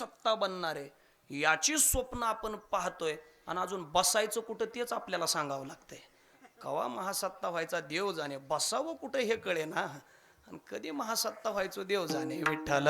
सत्ता बनणार आहे याची स्वप्न आपण पाहतोय आणि अजून बसायचं कुठं तेच आपल्याला सांगावं लागतंय. कवा महासत्ता व्हायचा देव जाणे बसावं कुठं हे कळे ना? आणि कधी महासत्ता व्हायचो देव जाणे? विठ्ठल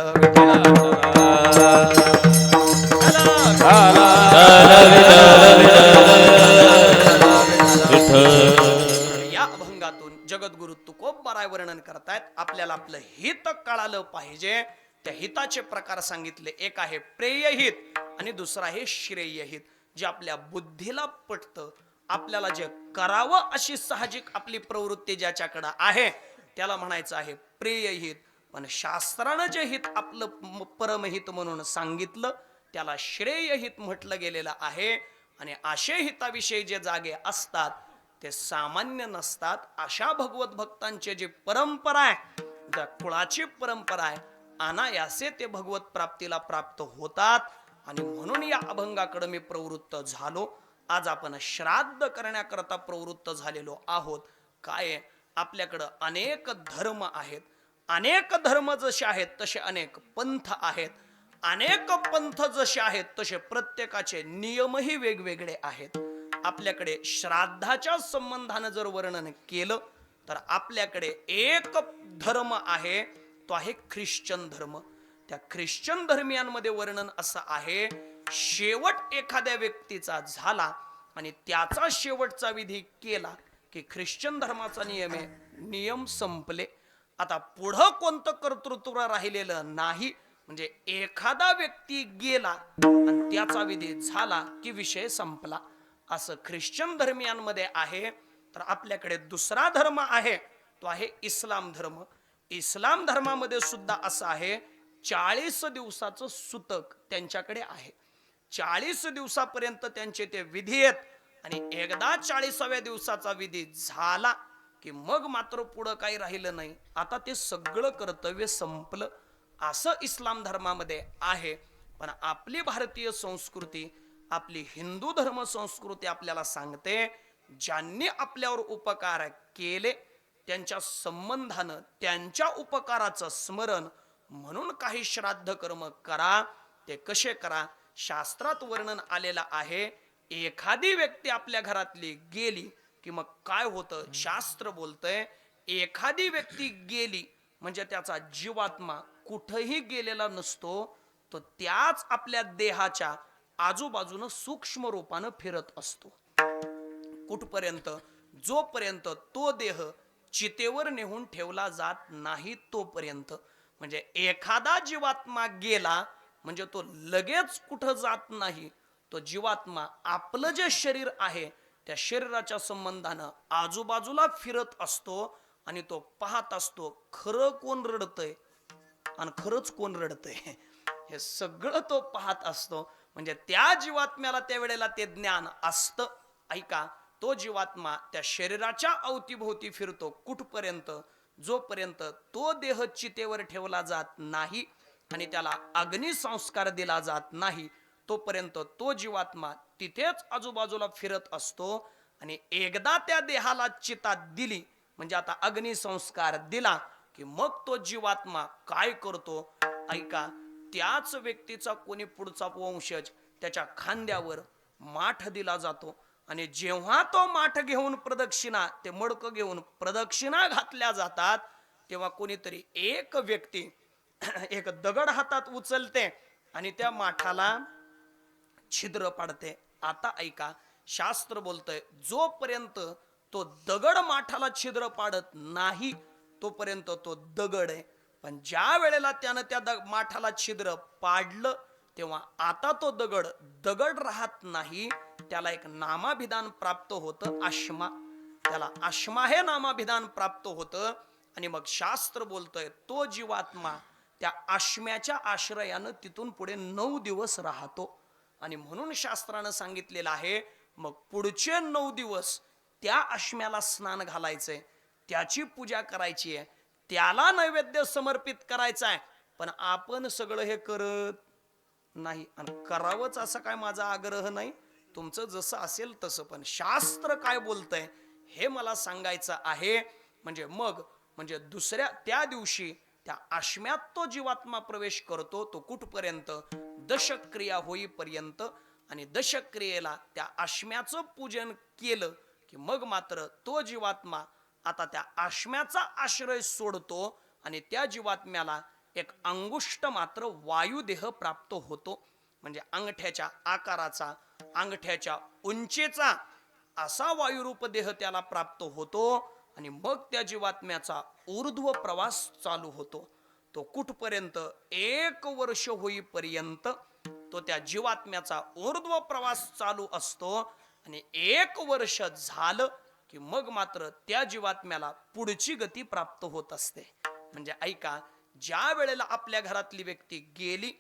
या अभंगातून जगद्गुरु तुकोबाराय वर्णन करतायत आपल्याला आपलं हित कळालं पाहिजे. त्या हिताचे प्रकार सांगितले. एक आहे प्रेयहित आणि दुसरं आहे श्रेयहित जे आपल्या बुद्धीला पटतं. आपल्याला जे करावं अशी साहजिक आपली प्रवृत्ती ज्याच्याकडं आहे त्याला म्हणायचं आहे प्रेयहित. पण शास्त्रानं जे हित आपलं परमहित म्हणून सांगितलं त्याला श्रेयहित म्हटलं गेलेलं आहे. आणि असे हिताविषयी जे जागे असतात ते सामान्य नसतात. अशा भगवत भक्तांचे जे परंपरा आहे ज्या कुळाची परंपरा आहे अनायासे ते भगवत प्राप्तीला प्राप्त होतात. आणि म्हणून या अभंगाकडे मी प्रवृत्त झालो. आज आपण श्राद्ध करण्याकरता प्रवृत्त झालेलो आहोत. काय आपल्याकडं अनेक धर्म आहेत. अनेक धर्म जसे आहेत तसे अनेक पंथ आहेत. अनेक पंथ जसे आहेत तसे प्रत्येकाचे नियमही वेगवेगळे आहेत. आपल्याकडे श्राद्धाच्या संबंधानं जर वर्णन केलं तर आपल्याकडे एक धर्म आहे तो आहे ख्रिश्चन धर्म. त्या ख्रिश्चन धर्मियांमध्ये वर्णन असं आहे शेवट एखाद्या व्यक्तीचा झाला आणि त्याचा शेवटचा विधी केला की ख्रिश्चन धर्माचा नियम आहे नियम संपले. आता पुढं कोणतं कर्तृत्व राहिलेलं नाही म्हणजे एखादा व्यक्ती गेला आणि त्याचा विधी झाला की विषय संपला. असं ख्रिश्चन धर्मियांमध्ये आहे. तर आपल्याकडे दुसरा धर्म आहे तो आहे इस्लाम धर्म. इस्लाम धर्मामध्ये सुद्धा असं आहे चाळीस दिवसाचं सुतक त्यांच्याकडे आहे. चाळीस दिवसापर्यंत त्यांचे ते विधी आहेत आणि एकदा चाळीसाव्या दिवसाचा विधी झाला की मग मात्र पुढं काही राहिलं नाही. आता ते सगळं कर्तव्य संपलं. असं इस्लाम धर्मामध्ये आहे. पण आपली भारतीय संस्कृती आपली हिंदू धर्म संस्कृती आपल्याला सांगते ज्यांनी आपल्यावर उपकार केले त्यांच्या संबंधानं त्यांच्या उपकाराचं स्मरण म्हणून काही श्राद्ध कर्म करा ते कसे करा? शास्त्रात वर्णन आलेलं आहे एखादी व्यक्ती आपल्या घरातली गेली की मग काय होतं? शास्त्र बोलतंय एखादी व्यक्ती गेली म्हणजे त्याचा जीवात्मा कुठंही गेलेला नसतो तो त्याच आपल्या देहाच्या आजूबाजूनं सूक्ष्म रूपानं फिरत असतो. कुठपर्यंत? जोपर्यंत तो देह चितेवर नेहून ठेवला जात नाही तोपर्यंत. म्हणजे एखादा जीवात्मा गेला म्हणजे तो लगेच कुठं जात नाही. तो जीवात्मा आपलं जे शरीर आहे त्या शरीराच्या संबंधानं आजूबाजूला फिरत असतो आणि तो पाहत असतो खरं कोण रडतय आणि खरंच कोण रडतंय. हे सगळं तो पाहत असतो. म्हणजे त्या जीवात्म्याला त्यावेळेला ते ज्ञान असतं. ऐका तो जीवात्मा त्या शरीराच्या अवतीभोवती फिरतो कुठपर्यंत? जोपर्यंत तो देह चितेवर ठेवला जात नाही आणि त्याला अग्निसंस्कार दिला जात नाही तोपर्यंत तो जीवात्मा तिथेच आजूबाजूला फिरत असतो आणि एकदा त्या देहाला चिता दिली म्हणजे आता अग्निसंस्कार दिला की मग तो जीवात्मा काय करतो? ऐका त्याच व्यक्तीचा कोणी पुढचा वंशज त्याच्या खांद्यावर माठ दिला जातो. आणि जेव्हा तो माठ घेऊन प्रदक्षिणा ते मडकं घेऊन प्रदक्षिणा घातल्या जातात तेव्हा कोणीतरी एक व्यक्ती एक दगड हातात उचलते आणि त्या माठाला छिद्र पाडते. आता ऐका शास्त्र बोलतय जोपर्यंत तो दगड माठाला छिद्र पाडत नाही तोपर्यंत तो दगड आहे. पण ज्या वेळेला त्यानं त्या दग- माठाला छिद्र पाडलं तेव्हा आता तो दगड दगड राहत नाही त्याला एक नामाभिधान प्राप्त होतं आश्मा. त्याला आश्मा हे नामाभिधान प्राप्त होतं. आणि मग शास्त्र बोलतोय तो जीवात्मा त्या आश्म्याच्या आश्रयानं तिथून पुढे नऊ दिवस राहतो. आणि म्हणून शास्त्रानं सांगितलेलं आहे मग पुढचे नऊ दिवस त्या आश्म्याला स्नान घालायचंय त्याची पूजा करायची आहे त्याला नैवेद्य समर्पित करायचा आहे पण आपण सगळं हे करत नाही. आणि करावंच असा काय माझा आग्रह नाही? तुमचं जसं असेल तसं पण. शास्त्र काय बोलतंय हे मला सांगायचं आहे. म्हणजे मग म्हणजे दुसऱ्या त्या दिवशी त्या आश्म्यात तो जीवात्मा प्रवेश करतो तो कुठपर्यंत? दशक्रिया होईपर्यंत. आणि दशक्रियेला त्या आश्म्याचं पूजन केलं की मग मात्र तो जीवात्मा आता त्या आश्म्याचा आश्रय सोडतो आणि त्या जीवात्म्याला एक अंगुष्ट मात्र वायुदेह प्राप्त होतो. म्हणजे अंगठ्याच्या आकाराचा अंगठ्याच्या उंचीचा असा वायुरूप देह त्याला प्राप्त होतो आणि मग त्या जीवात्म्याचा ऊर्ध्व प्रवास चालू होतो. तो कुठपर्यंत? एक वर्ष होईपर्यंत तो त्या जीवात्म्याचा ऊर्ध्व प्रवास चालू असतो आणि एक वर्ष झालं की मग मात्र त्या जीवात्म्याला पुढची गती प्राप्त होत असते. म्हणजे ऐका ज्या वेळेला आपल्या घरातली व्यक्ती गेली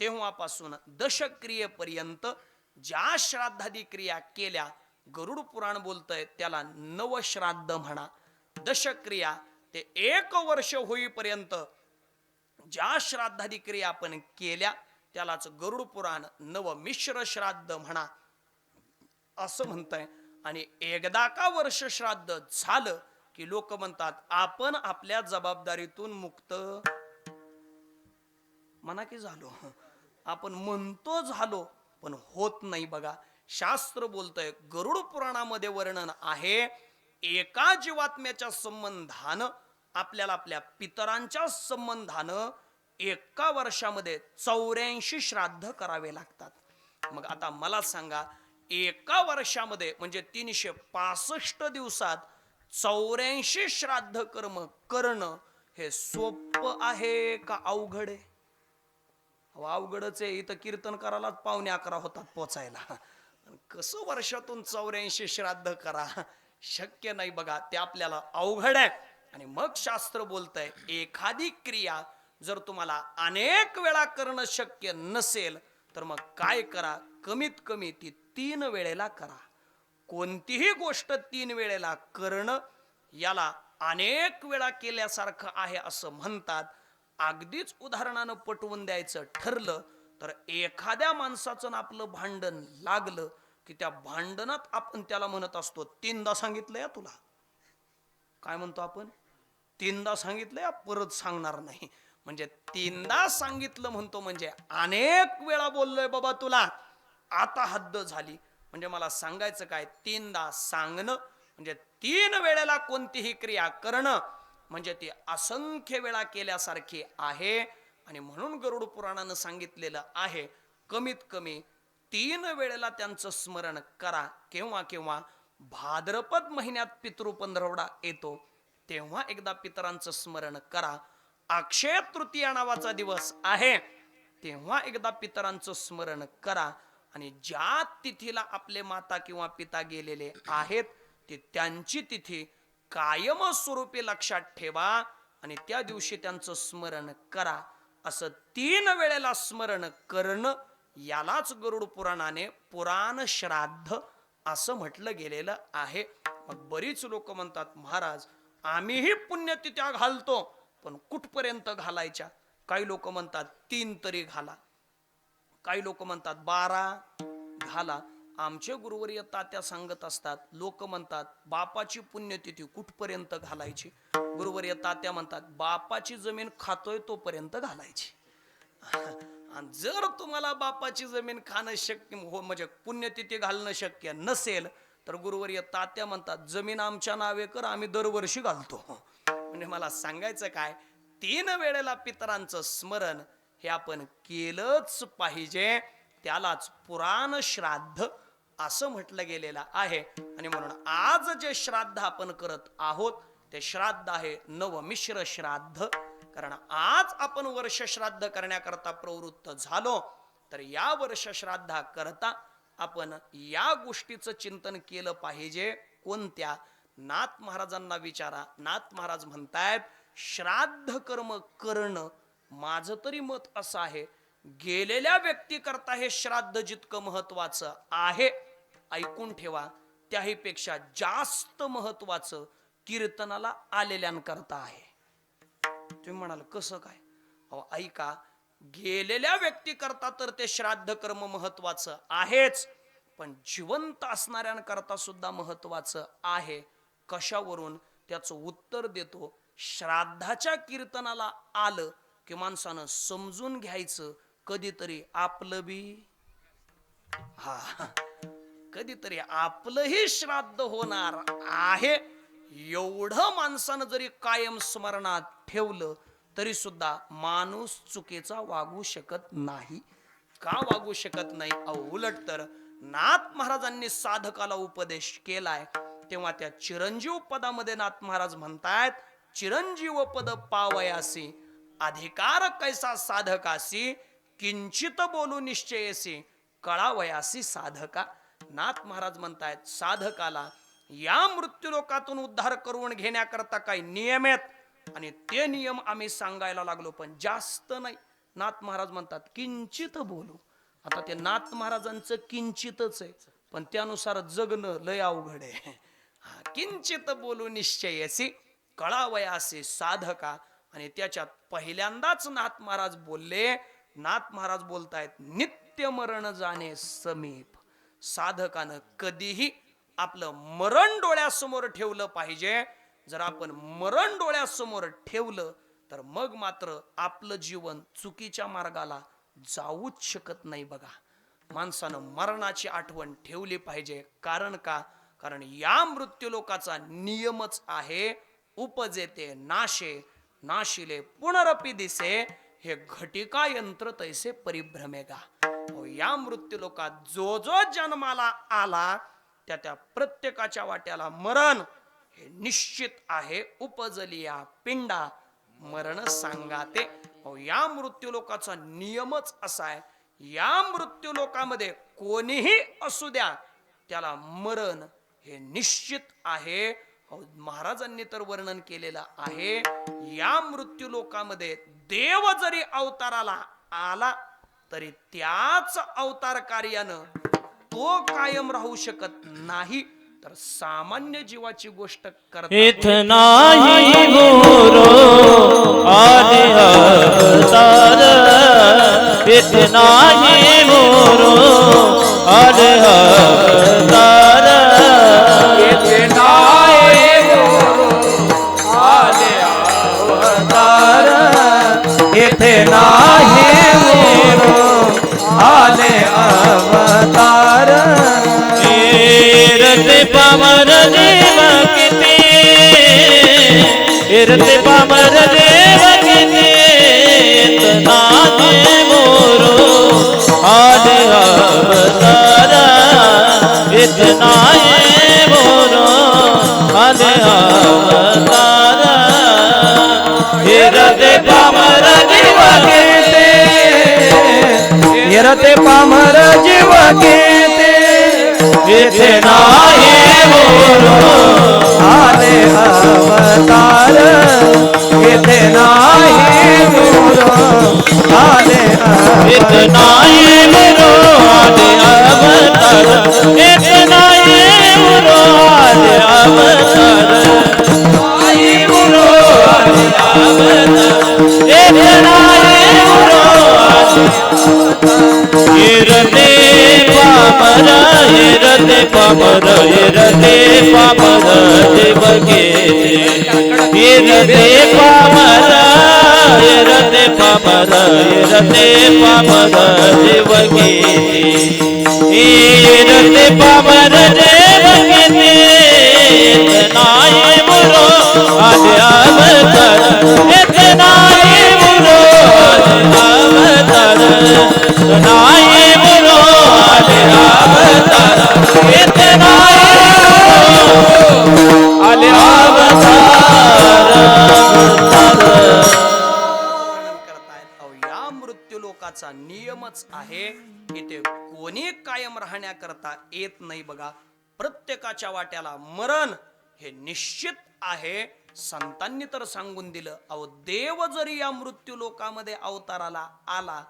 तेव्हापासून दशक्रियेपर्यंत ज्या श्राद्धादी क्रिया केल्या गरुड पुराण बोलतय त्याला नवश्राद्ध म्हणा. दशक्रिया ते एक वर्ष होईपर्यंत ज्या श्राद्धादी क्रिया आपण केल्या त्यालाच गरुड पुराण नवमिश्र श्राद्ध म्हणा. असं म्हणतंय. आणि एकदा का वर्ष श्राद्ध झालं की लोक म्हणतात आपण आपल्या जबाबदारीतून मुक्त. म्हणा की झालो. आपण म्हणतो झालो पण होत नाही बघा. शास्त्र बोलतंय गरुड पुराणामध्ये वर्णन आहे एका जीवात्म्याच्या संबंधानं आपल्याला आपल्या पितरांच्या संबंधानं एका वर्षामध्ये चौऱ्याऐंशी श्राद्ध करावे लागतात. मग आता मला सांगा एका वर्षामध्ये म्हणजे तीनशे पासष्ट दिवसात चौऱ्याऐंशी श्राद्ध कर्म करणं हे सोपं आहे का अवघड आहे? अवघडच आहे. इथं कीर्तन करायलाच पावणे अकरा होतात पोचायला. कसं वर्षातून चौऱ्याऐंशी श्राद्ध करा? शक्य नाही बघा. ते आपल्याला अवघड आहे. आणि मग शास्त्र बोलतंय एखादी क्रिया जर तुम्हाला अनेक वेळा करणं शक्य नसेल तर मग काय करा? कमीत कमी ती तीन वेळेला करा. कोणतीही गोष्ट तीन वेळेला करणं याला अनेक वेळा केल्यासारखं आहे असं म्हणतात. अगदीच उदाहरणानं पटवून द्यायचं ठरलं तर एखाद्या माणसाचं आपलं भांडण लागलं की त्या भांडणात आपण त्याला म्हणत असतो तीनदा सांगितलं या तुला. काय म्हणतो आपण? तीनदा सांगितलं या परत सांगणार नाही. म्हणजे तीनदा सांगितलं म्हणतो म्हणजे अनेक वेळा बोललोय बाबा तुला. आता हद्द झाली. म्हणजे मला सांगायचं काय? तीनदा सांगणं. म्हणजे तीन वेळेला कोणतीही क्रिया करणं. म्हणजे ती असंख्य वेळा केल्यासारखी आहे आणि म्हणून गरुड पुराणानं सांगितलेलं आहे कमीत कमी तीन वेळेला त्यांचं स्मरण करा. केव्हा केव्हा? भाद्रपद महिन्यात पितृ पंधरवडा येतो तेव्हा एकदा पितरांचं स्मरण करा. अक्षय तृतीया नावाचा दिवस आहे तेव्हा एकदा पितरांचं स्मरण करा. आणि ज्या तिथीला आपले माता किंवा पिता गेलेले आहेत ते त्यांची तिथी कायम स्वरूपी लक्षात ठेवा आणि त्या दिवशी त्यांचं स्मरण करा. असं तीन वेळेला स्मरण करणं यालाच गरुड पुराणाने पुराण श्राद्ध असं म्हटलं गेलेलं आहे. मग बरीच लोक म्हणतात महाराज आम्हीही पुण्यतिथ्या घालतो पण कुठपर्यंत घालायच्या? काही लोक म्हणतात तीन तरी घाला. काही लोक म्हणतात बारा घाला. आमचे गुरुवर्य तात्या सांगत असतात लोक म्हणतात बापाची पुण्यतिथी कुठपर्यंत घालायची? गुरुवर्य तात्या म्हणतात बापाची जमीन खातोय तोपर्यंत घालायची. आणि जर तुम्हाला बापाची जमीन खाणं शक्य हो म्हणजे पुण्यतिथी घालणं शक्य नसेल तर गुरुवर्य तात्या म्हणतात जमीन आमच्या नावे कर आम्ही दरवर्षी घालतो. म्हणजे मला सांगायचं काय तीन वेळेला पितरांचं स्मरण हे आपण केलंच पाहिजे त्यालाच पुराण श्राद्ध असं म्हटलं गेलेलं आहे. आणि म्हणून आज जे श्राद्ध आपण करत आहोत ते श्राद्ध आहे नवमिश्र श्राद्ध. कारण आज आपण वर्ष श्राद्ध करण्याकरता प्रवृत्त झालो तर या वर्ष श्राद्धा करता आपण या गोष्टीचं चिंतन केलं पाहिजे. कोणत्या? नाथ महाराजांना विचारा. नाथ महाराज म्हणतायत श्राद्ध कर्म करणं माझं तरी मत असं आहे. गेलेल्या व्यक्ती करता हे श्राद्ध जितकं महत्वाचं आहे. ऐकून ठेवा. त्याही पेक्षा जास्त महत्वाचं कीर्तनाला आलेल्यांकरता आहे. तुम्ही म्हणाल कसं काय? अहो ऐका गेलेल्या व्यक्ती करता तर ते श्राद्ध कर्म महत्वाचं आहेच पण जिवंत असणाऱ्यांकरता सुद्धा महत्वाचं आहे. कशावरून? त्याचं उत्तर देतो. श्राद्धाच्या कीर्तनाला आलं की माणसानं समजून घ्यायचं कधीतरी आपलं बी. हा. कधीतरी आपलंही श्राद्ध होणार आहे. एवढं माणसानं जरी कायम स्मरणात ठेवलं तरी सुद्धा माणूस चुकीचा वागू शकत नाही. का वागू शकत नाही? उलट तर नाथ महाराजांनी साधकाला उपदेश केलाय. तेव्हा त्या चिरंजीव पदामध्ये नाथ महाराज म्हणतायत चिरंजीव पद पावयासी अधिकार कैसा साधकासी किंचित बोलू निश्चयसी कळावयासी साधका. नाथ महाराज म्हणतायत साधकाला या मृत्यूलोकातून उद्धार करून घेण्याकरता काही नियम आहेत. आणि ते नियम आम्ही सांगायला लागलो पण जास्त नाही. नाथ महाराज म्हणतात किंचित बोलू. आता ते नाथ महाराजांचं किंचितच आहे पण त्यानुसार जगणं लय अवघड आहे. किंचित बोलू निश्चयसी कळावयासे साधका. आणि त्याच्यात पहिल्यांदाच नाथ महाराज बोलले. नाथ महाराज बोलतायत नित्य मरण जाणे समीप. साधकानं कधीही आपलं मरण डोळ्यासमोर ठेवलं पाहिजे. जर आपण मरण डोळ्यासमोर ठेवलं तर मग मात्र आपलं जीवन चुकीच्या मार्गाला जाऊच शकत नाही बघा. माणसानं मरणाची आठवण ठेवली पाहिजे. कारण का? कारण या मृत्यूलोकाचा नियमच आहे उपजेते नाशे नाशिले पुनरपी दिसे हे घटिका यंत्र तैसे परिभ्रमेगा. अहो, या मृत्यूलोकात जो जो जन्माला आला त्या त्या प्रत्येकाच्या वाट्याला मरण हे निश्चित आहे. उपजलिया पिंडा मरण सांगाते अहो, या मृत्यूलोकाचा नियमच असा आहे. या मृत्यूलोकामध्ये कोणीही असू द्या त्याला मरण हे निश्चित आहे. महाराजांनी तर वर्णन केलेलं आहे. या मृत्यूलोकामध्ये देव जरी अवताराला आला तरी त्याच अवतार कार्यानं तो कायम राहू शकत नाही. तर सामान्य जीवाची गोष्ट करता इथनाही मोरो अवतार. इथनाही मोरो आदि अवतार. आदि अवतार इरते पामर देव किती इरते पामर देव किती इतना दे मोरो आज अवतार इतना ये इरते पामर जीव किती इथे नाही मोरो आले अवतार इथे नाही मोरो आले इथे नाही मोरो आले अवतार. इथे नाही मोरो आले अवतार. नाही मोरो आले अवतार. इथे नाही मोरो आले पामर इरते पामर इरते पामर देवगे इरते पामर इरते पामर इरते पामर देवगे इरते पामर या मृत्यू लोकाचा नियमच आहे. इथे कोणी कायम राहण्याकरता येत नाही बघा. प्रत्येकाच्या वाट्याला मरण हे निश्चित आहे. संतांनी तर सांगून दिलं अहो देव जरी या मृत्यू लोकामध्ये अवताराला आला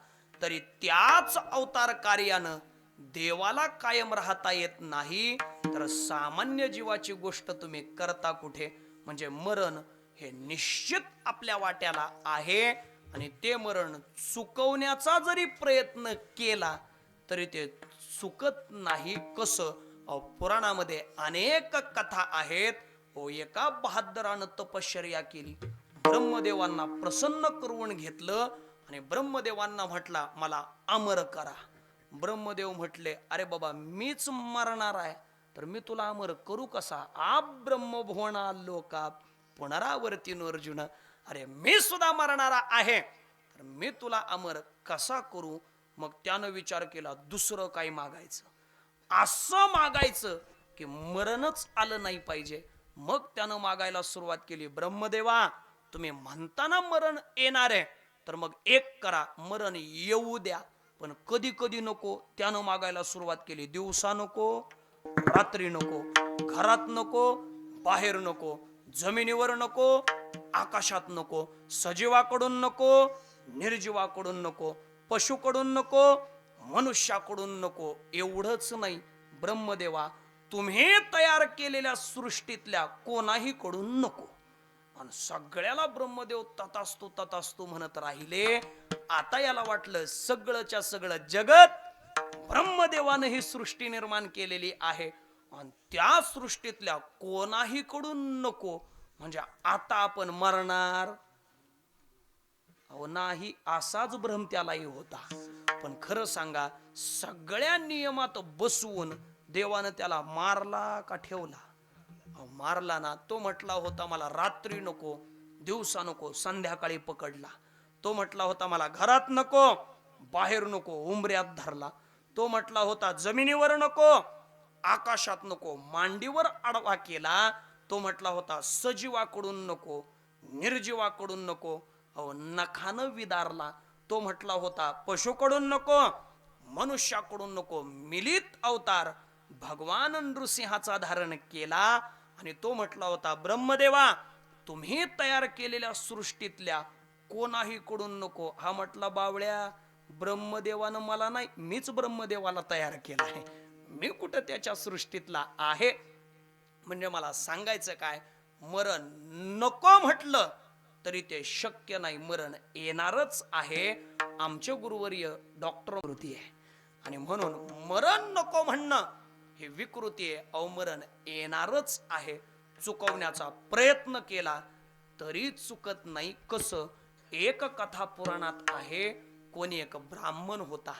तरी त्याच अवतार कार्यानं देवाला कायम राहता येत नाही तर सामान्य जीवाची गोष्ट तुम्ही करता कुठे? म्हणजे मरण हे निश्चित आपल्या वाट्याला आहे आणि ते मरण चुकवण्याचा जरी प्रयत्न केला तरी ते चुकत नाही. कसं? पुराणामध्ये अनेक कथा आहेत. हो एका बहादरानं तपश्चर्या केली. ब्रह्मदेवांना प्रसन्न करून घेतलं आणि ब्रह्मदेवांना म्हटला मला अमर करा. ब्रह्मदेव म्हटले अरे बाबा मीच मरणार आहे तर मी तुला अमर करू कसा? आप ब्रह्मभुवना लोका पुनरावर्ती अर्जुन. अरे मी सुद्धा मरणारा आहे तर मी तुला अमर कसा करू? मग त्यानं विचार केला दुसरं काय मागायचं? असं मागायचं की मरणच आलं नाही पाहिजे. मग त्यानं मागायला सुरुवात केली ब्रह्मदेवा तुम्ही म्हणताना मरण येणार आहे तर मग एक करा मरण येऊ द्या. पण कधी कधी नको त्यानं मागायला सुरुवात केली. दिवसा नको रात्री नको. घरात नको बाहेर नको. जमिनीवर नको आकाशात नको. सजीवाकडून नको निर्जीवाकडून नको. पशुकडून नको मनुष्याकडून नको. एवढंच नाही. ब्रह्मदेवा तुम्ही तयार केलेल्या सृष्टीतल्या कोणाही कडून नको? आणि सगळ्याला ब्रह्मदेव ततास्तू ततास्तू म्हणत राहिले आता याला वाटलं सगळंच्या सगळं जगत ब्रह्मदेवानं ही सृष्टी निर्माण केलेली आहे. आणि त्या सृष्टीतल्या कोणाही कडून नको. म्हणजे आता आपण मरणार. अहो नाही असाच भ्रम त्यालाही होता. पण खरं सांगा सगळ्या नियमात बसवून देवानं त्याला मारला का ठेवला? मारला ना तो म्हटला होता मला रात्री नको दिवसा नको संध्याकाळी पकडला. तो म्हटला होता मला घरात नको बाहेर नको उंबऱ्यात धरला. तो म्हटला होता जमिनीवर नको आकाशात नको मांडीवर आडवा केला. तो म्हटला होता सजीवाकडून नको निर्जीवाकडून नको अहो नखानं विदारला. तो म्हटला होता पशुकडून नको मनुष्याकडून नको मिलित अवतार भगवान नृसिंहाचा धारण केला. आणि तो म्हटला होता ब्रह्मदेवा तुम्ही तयार केलेल्या सृष्टीतल्या कोणाही कडून नको? हा म्हटला बावळ्या ब्रह्मदेवानं मला नाही मीच ब्रह्मदेवाला तयार केला आहे. मी कुठं त्याच्या सृष्टीतला आहे? म्हणजे मला सांगायचं काय? मरण नको म्हटलं तरी ते शक्य नाही. मरण येणारच आहे. आमचे गुरुवर्य डॉक्टर कृती आहे. आणि म्हणून मरण नको म्हणणं हे विकृती आहे. अवमरण येणारच आहे. चुकवण्याचा प्रयत्न केला तरी चुकत नाही. कसं? एक कथा पुराणात आहे कोणी एक ब्राह्मण होता.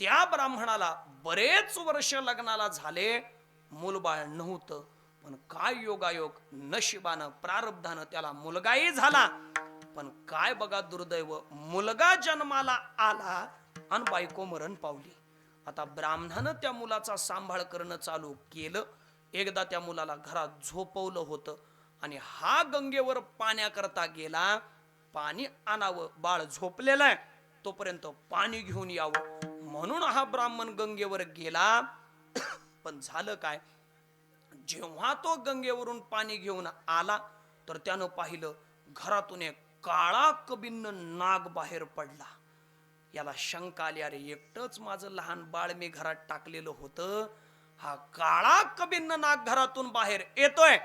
त्या ब्राह्मणाला बरेच वर्ष लग्नाला झाले मूलबाळ नव्हतं पण काय योगायोग नशिबानं प्रारब्धानं त्याला मुलगाही झाला. पण काय बघा दुर्दैव मुलगा जन्माला आला आणि बायको मरण पावली. आता ब्राह्मणानं त्या मुलाचा सांभाळ करणं चालू केलं. एकदा त्या मुलाला घरात झोपवलं होतं आणि हा गंगेवर पाण्याकरता गेला. पाणी आणावं बाळ झोपलेलं आहे तोपर्यंत पाणी घेऊन यावं. म्हणून हा ब्राह्मण गंगेवर गेला. पण झालं काय? जेव्हा तो गंगेवरून पाणी घेऊन आला तर त्यानं पाहिलं घरातून एक काळा कबिन्न नाग बाहेर पडला. याला शंका आली अरे एकटंच माझं लहान बाळ मी घरात टाकलेलं होतं. हा काळा कबिन्न नाग घरातून बाहेर येतोय.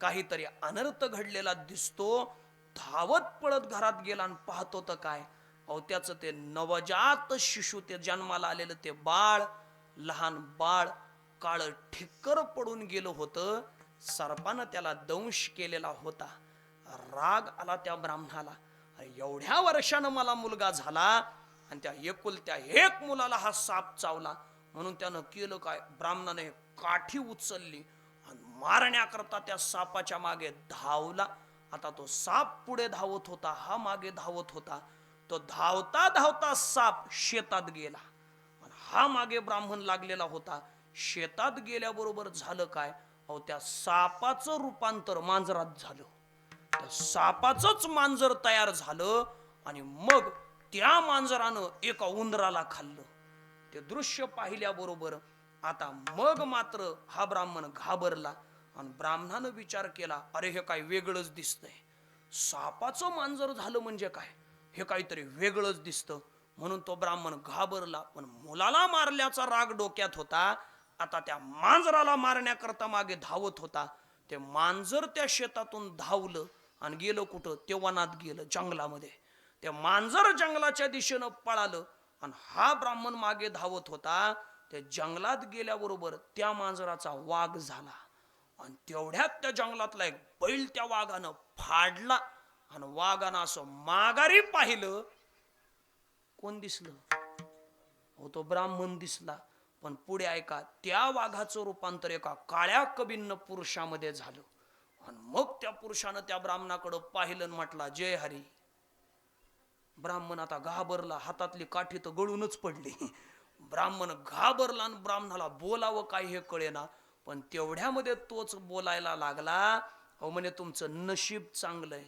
काहीतरी अनर्थ घडलेला दिसतो. धावत पळत घरात गेला आणि पाहतो तर काय? अहो त्याचं ते नवजात शिशु ते जन्माला आलेलं ते बाळ लहान बाळ काळ ठिक्कर पडून गेलं होतं. सर्पानं त्याला दंश केलेला होता. राग आला त्या ब्राह्मणाला. एवढ्या वर्षानं मला मुलगा झाला आणि त्या एकुलत्या एक मुलाला हा साप चावला. म्हणून त्यानं केलं काय? ब्राह्मणाने काठी उचलली आणि मारण्याकरता त्या सापाच्या मागे धावला. आता तो साप पुढे धावत होता हा मागे धावत होता. तो धावता धावता साप शेतात गेला. हा मागे ब्राह्मण लागलेला होता. शेतात गेल्याबरोबर झालं काय? अहो त्या सापाचं रूपांतर मांजरात झालं. त्या सापाचंच मांजर तयार झालं आणि मग त्या मांजरानं एका उंदराला खाल्लं. ते दृश्य पाहिल्याबरोबर आता मग मात्र हा ब्राह्मण घाबरला. आणि ब्राह्मणानं विचार केला अरे हे काय वेगळंच दिसतंय. सापाचं मांजर झालं म्हणजे काय? हे काहीतरी वेगळंच दिसतं. म्हणून तो ब्राह्मण घाबरला पण मुलाला मारल्याचा राग डोक्यात होता. आता त्या मांजराला मारण्याकरता मागे धावत होता. ते मांजर त्या शेतातून धावलं आणि गेलं कुठं? ते वनात गेलं जंगलामध्ये. ते मांजर जंगलाच्या दिशेनं पळालं आणि हा ब्राह्मण मागे धावत होता. ते जंगलात गेल्याबरोबर त्या मांजराचा वाघ झाला. आणि तेवढ्यात त्या जंगलातला एक बैल त्या वाघानं फाडला. आणि वाघानं असं माघारी पाहिलं. कोण दिसलं? हो तो ब्राह्मण दिसला. पण पुढे ऐका त्या वाघाचं रूपांतर एका काळ्या कबीन्न पुरुषामध्ये झालं. आणि मग त्या पुरुषानं त्या ब्राह्मणाकडं पाहिलं म्हटला जय हरी. ब्राह्मण आता घाबरला हातातली काठी तर गळूनच पडली. ब्राह्मण घाबरला आणि ब्राह्मणाला बोलावं काय हे कळेना. पण तेवढ्यामध्ये तोच बोलायला लागला अहो म्हणे तुमचं नशीब चांगलंय.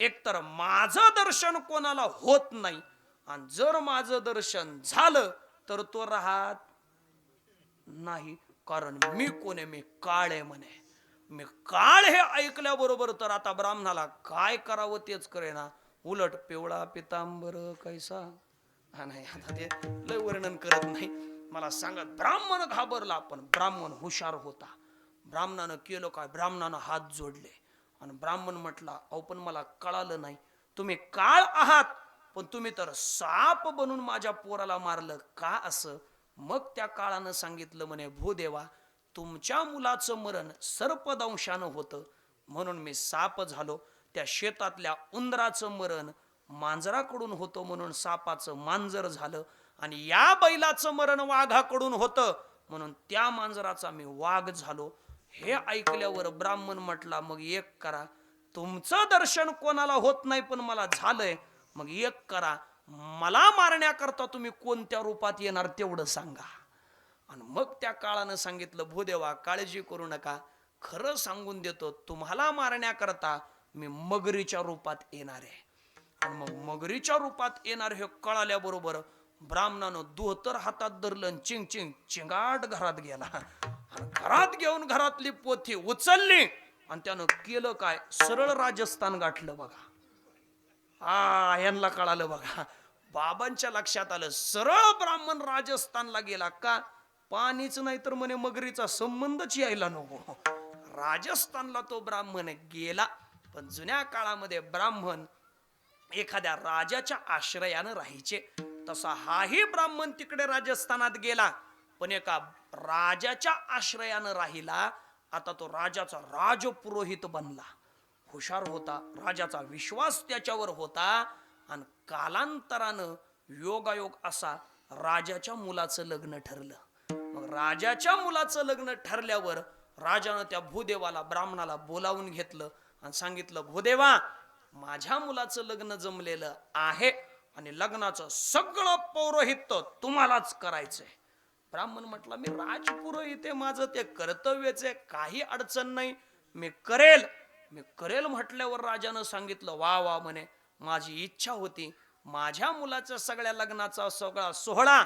एकतर माझं दर्शन कोणाला होत नाही आणि जर माझं दर्शन झालं तर तो राहत नाही. कारण मी कोणे? मी काळ आहे म्हणे. मी काळ हे ऐकल्याबरोबर तर आता ब्राह्मणाला काय करावं तेच करेना उलट पिवळा पितांबर कैसा? हा नाही आता ते लय वर्णन करत नाही. मला सांगत ब्राह्मण घाबरला पण ब्राह्मण हुशार होता. ब्राह्मणानं केलं काय? ब्राह्मणानं हात जोडले. आणि ब्राह्मण म्हटला अहो पण मला कळालं नाही. तुम्ही काळ आहात पण तुम्ही तर साप बनून माझ्या पोराला मारलं. का असं? मग त्या काळानं सांगितलं म्हणे भूदेवा तुमच्या मुलाचं मरण सर्पदंशानं होतं. म्हणून मी साप झालो. त्या शेतातल्या उंदराचं मरण मांजराकडून होतं म्हणून सापाचं मांजर झालं. आणि या बैलाचं मरण वाघाकडून होतं म्हणून त्या मांजराचा मी वाघ झालो. हे ऐकल्यावर ब्राह्मण म्हटला मग एक करा. तुमचं दर्शन कोणाला होत नाही पण मला झालंय. मग एक करा. मला मारण्याकरता तुम्ही कोणत्या रूपात येणार तेवढं सांगा. आणि मग त्या काळानं सांगितलं भूदेवा काळजी करू नका. खरं सांगून देतो तुम्हाला मारण्याकरता मी मगरीच्या रूपात येणार आहे. आणि मग मगरीच्या रूपात येणार हे कळाल्याबरोबर ब्राह्मणानं दोहतर हातात धरलं चिंग चिंग चिंगाट घरात गेला. आणि घरात घेऊन घरातली पोथी उचलली आणि त्यानं केलं काय? सरळ राजस्थान गाठलं बघा. हा यांना कळालं बघा. बाबांच्या लक्षात आलं सरळ ब्राह्मण राजस्थानला गेला का? पाणीच नाही तर म्हणे मगरीचा संबंधच यायला नको. राजस्थानला तो ब्राह्मण गेला पण जुन्या काळामध्ये ब्राह्मण एखाद्या राजाच्या आश्रयानं राहायचे. तसा हाही ब्राह्मण तिकडे राजस्थानात गेला. पण एका राजाच्या आश्रयानं राहिला. आता तो राजाचा राजपुरोहित बनला. हुशार होता राजाचा विश्वास त्याच्यावर होता आणि कालांतरानं योगायोग असा राजाच्या मुलाचं लग्न ठरलं. मग राजाच्या मुलाचं लग्न ठरल्यावर राजानं त्या भूदेवाला ब्राह्मणाला बोलावून घेतलं आणि सांगितलं भूदेवा माझ्या मुलाचं लग्न जमलेलं आहे. आणि लग्नाचं सगळं पौरोहित्य तुम्हालाच करायचंय. ब्राह्मण म्हटला मी राजपुरोहित आहे माझं ते कर्तव्यच आहे काही अडचण नाही. मी करेल. मी करेल म्हटल्यावर राजानं सांगितलं वा वा म्हणे माझी इच्छा होती. माझ्या मुलाच्या सगळ्या लग्नाचा सगळा सोहळा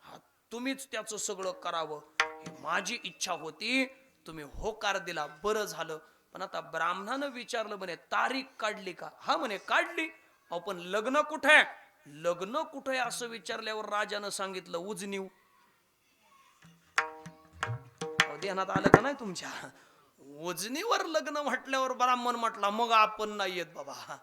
हा तुम्हीच त्याचं सगळं करावं. ही माझी इच्छा होती. तुम्ही होकार दिला बरं झालं. पण आता ब्राह्मणानं विचारलं म्हणे तारीख काढली का? हा म्हणे काढली. अहो पण लग्न कुठे लग्न कुठे आहे असं विचारल्यावर राजानं सांगितलं उजनीव. ध्यानात आलं का नाही तुमच्या? वजनीवर लग्न म्हटल्यावर ब्राह्मण म्हटला मग आपण नाही येत बाबा.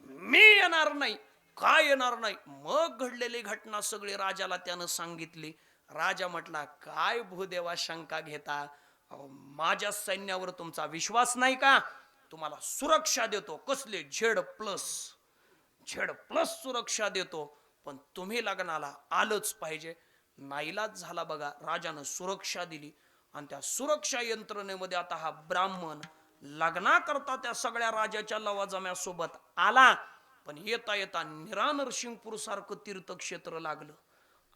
मी येणार नाही. काय येणार नाही? मग घडलेली घटना सगळी राजाला त्यानं सांगितली. राजा म्हटला काय भूदेवा शंका घेता? माझ्या सैन्यावर तुमचा विश्वास नाही का? तुम्हाला सुरक्षा देतो. कसले झेड प्लस. झेड प्लस सुरक्षा देतो पण तुम्ही लग्नाला आलंच पाहिजे. नाईलाज झाला बघा राजानं सुरक्षा दिली. आणि त्या सुरक्षा यंत्रणेमध्ये आता हा ब्राह्मण लग्नाकरता त्या सगळ्या राजाच्या लवाजम्यासोबत आला. पण येता येता निरा नरसिंगपूर सारखं तीर्थक्षेत्र लागलं.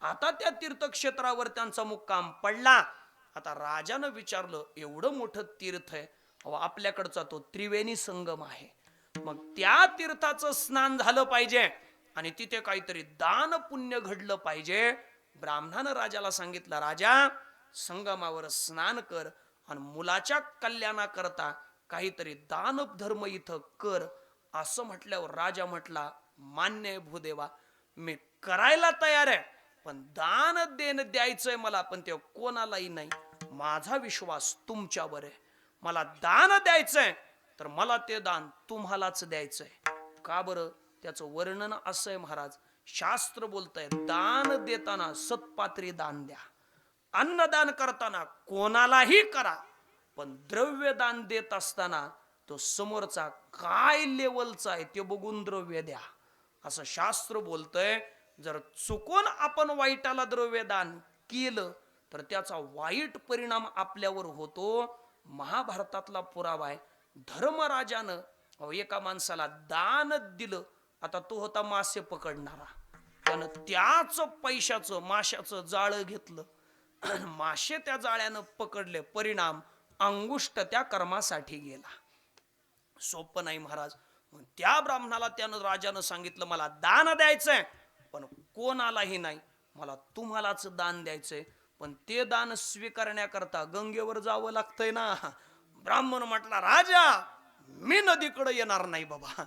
आता त्या तीर्थक्षेत्रावर त्यांचा मुक्काम पडला. आता राजानं विचारलं एवढं मोठं तीर्थ आहे. अहो, आपल्याकडचा तो त्रिवेणी संगम आहे. मग त्या तीर्थाचं स्नान झालं पाहिजे. आणि तिथे काहीतरी दान पुण्य घडलं पाहिजे. ब्राह्मणानं राजाला सांगितलं राजा संगमावर स्नान कर आणि मुलाच्या कल्याणाकरता काहीतरी दान धर्म इथं कर. असं म्हटल्यावर राजा म्हटला मान्य आहे भूदेवा मी करायला तयार आहे पण दान देणं द्यायचंय मला पण ते कोणालाही नाही. माझा विश्वास तुमच्यावर आहे. मला दान द्यायचंय तर मला ते दान तुम्हालाच द्यायचंय. का बरं? त्याचं वर्णन असं आहे महाराज. शास्त्र बोलतंय दान देताना सत्पात्री दान द्या. अन्नदान करताना कोणालाही करा पण द्रव्य दान देत असताना तो समोरचा काय लेवलचा आहे ते बघून द्रव्य द्या. असं शास्त्र बोलतंय जर चुकून आपण वाईटाला द्रव्यदान केलं तर त्याचा वाईट परिणाम आपल्यावर होतो. महाभारतातला पुरावा आहे. धर्मराजानं अहो, एका माणसाला दान दिलं आता तो होता मासे पकडणारा. त्यानं त्याच पैशाचं माशाचं जाळं घेतलं. मासे त्या जाळ्यानं पकडले परिणाम अंगुष्ट त्या कर्मासाठी गेला. सोपं नाही महाराज. त्या ब्राह्मणाला त्यानं राजानं सांगितलं मला दान द्यायचंय. पण कोणालाही नाही. मला तुम्हालाच दान द्यायचंय. पण ते दान स्वीकारण्याकरता गंगेवर जावं लागतंय ना. ब्राह्मण म्हटला राजा मी नदीकडे येणार नाही बाबा.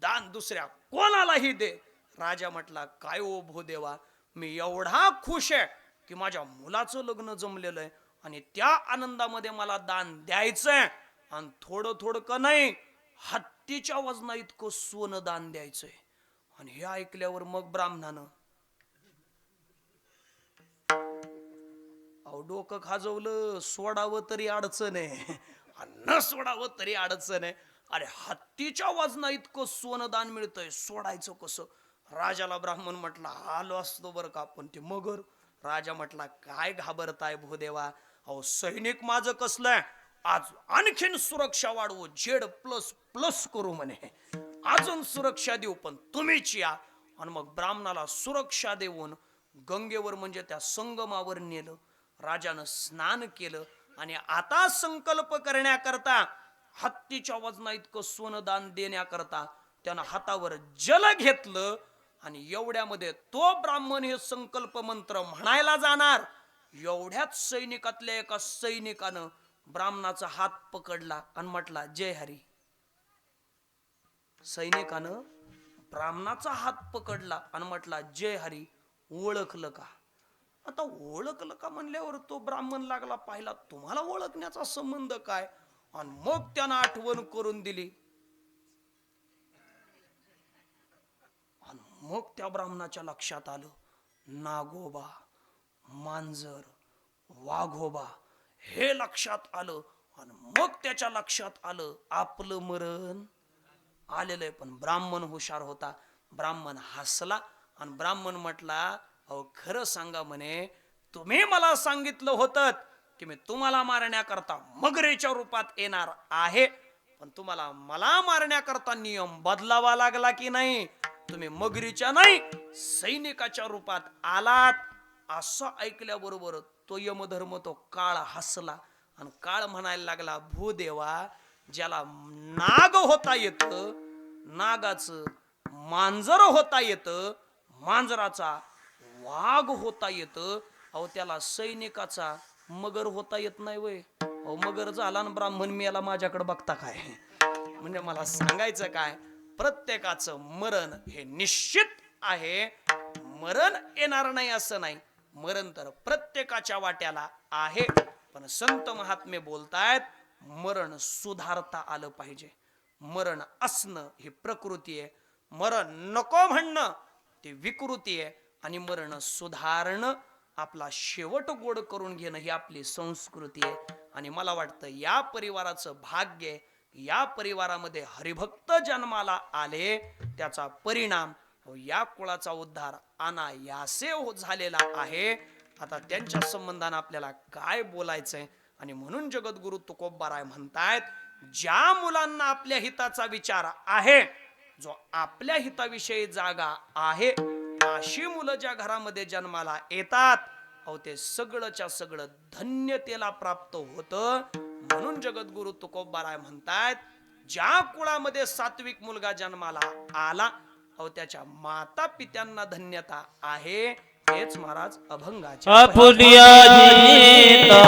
दान दुसऱ्या कोणालाही दे. राजा म्हटला काय ओ भूदेवा मी एवढा खुश आहे की माझ्या मुलाचं लग्न जमलेलं आहे आणि त्या आनंदामध्ये मला दान द्यायचंय आणि थोडं थोडं का नाही हत्तीच्या वजना इतकं सोनं दान द्यायचंय. आणि हे ऐकल्यावर मग ब्राह्मणानं अहो डोकं खाजवलं सोडावं तरी अडचण आहे. न सोडावं तरी अडचण आहे. अरे हत्तीच्या वजना इतकं सोनं दान मिळतंय सोडायचं कसं? राजाला ब्राह्मण म्हटला आलो असतो बरं का पण ते मगर. राजा म्हटला काय घाबरताय भूदेवा अहो सैनिक माझं कसलंय आज आणखीन सुरक्षा वाढवू झेड प्लस प्लस करू म्हणे. अजून सुरक्षा देऊ पण तुम्हीच या. आणि मग ब्राह्मणाला सुरक्षा देऊन गंगेवर म्हणजे त्या संगमावर नेलं. राजानं स्नान केलं. आणि आता संकल्प करण्याकरता हत्तीच्या वजना इतकं सोनं दान देण्याकरता त्यानं हातावर जल घेतलं आणि एवढ्यामध्ये तो ब्राह्मण हे संकल्प मंत्र म्हणायला जाणार. एवढ्याच सैनिकातल्या एका सैनिकानं ब्राह्मणाचा हात पकडला आणि म्हटला जय हरी. सैनिकानं ब्राह्मणाचा हात पकडला आणि म्हटला जय हरी ओळखलं का? आता ओळखलं का म्हणल्यावर तो ब्राह्मण लागला पाहिला. तुम्हाला ओळखण्याचा संबंध काय? आणि मग त्यानं आठवण करून दिली. आणि मग त्या ब्राह्मणाच्या लक्षात आलं. नागोबा मांजर वाघोबा हे लक्षात आलं. आणि मग त्याच्या लक्षात आलं आपलं मरण आलेलं आहे. पण ब्राह्मण हुशार होता. ब्राह्मण हसला आणि ब्राह्मण म्हटला अहो खरं सांगा म्हणे तुम्ही मला सांगितलं होतं की मी तुम्हाला मारण्याकरता मगरेच्या रूपात येणार आहे पण तुम्हाला मला मारण्याकरता नियम बदलावा लागला की नाही? तुम्ही मगरीच्या नाही सैनिकाच्या रूपात आलात. असं ऐकल्याबरोबर तो यमधर्म तो काळ हसला आणि काळ म्हणायला लागला भूदेवा ज्याला नाग होता येत नागाचं मांजर होता येतं मांजराचा वाघ होता येत. अहो त्याला सैनिकाचा मगर होता येत नाही वय. अहो मगर झाला आणि ब्राह्मण मेला माझ्याकडे बघता काय? म्हणजे मला सांगायचं काय? प्रत्येकाचं मरण हे निश्चित आहे. मरण येणार नाही असं नाही. मरण तर प्रत्येकाच्या वाट्याला आहे. पण संत महात्मे बोलतायत मरण सुधारता आलं पाहिजे. मरण असणं ही प्रकृती आहे. मरण नको म्हणणं ती विकृती आहे. आणि मरण सुधारणं आपला शेवट गोड करून घेणं ही आपली संस्कृती आहे. आणि मला वाटतं या परिवाराचं भाग्य या परिवारामध्ये हरिभक्त जन्माला आले. त्याचा परिणाम या कुळाचा उद्धार अनायासे हो- झालेला आहे. आता त्यांच्या संबंधानं आपल्याला काय बोलायचंय? आणि म्हणून जगद्गुरु तुकोबाराय म्हणतायत ज्या मुलांना आपल्या हिताचा विचार आहे जो आपल्या हिताविषयी जागा आहे अशी मुलं ज्या घरामध्ये जन्माला येतात अहो ते सगळंच्या सगळं धन्यतेला प्राप्त होतं. म्हणून जगद्गुरु तुकोबाराय म्हणतायत ज्या कुळामध्ये सात्विक मुलगा जन्माला आला अहो त्याच्या माता पित्यांना धन्यता आहे हेच महाराज अभंगाचे आपुलिया जीता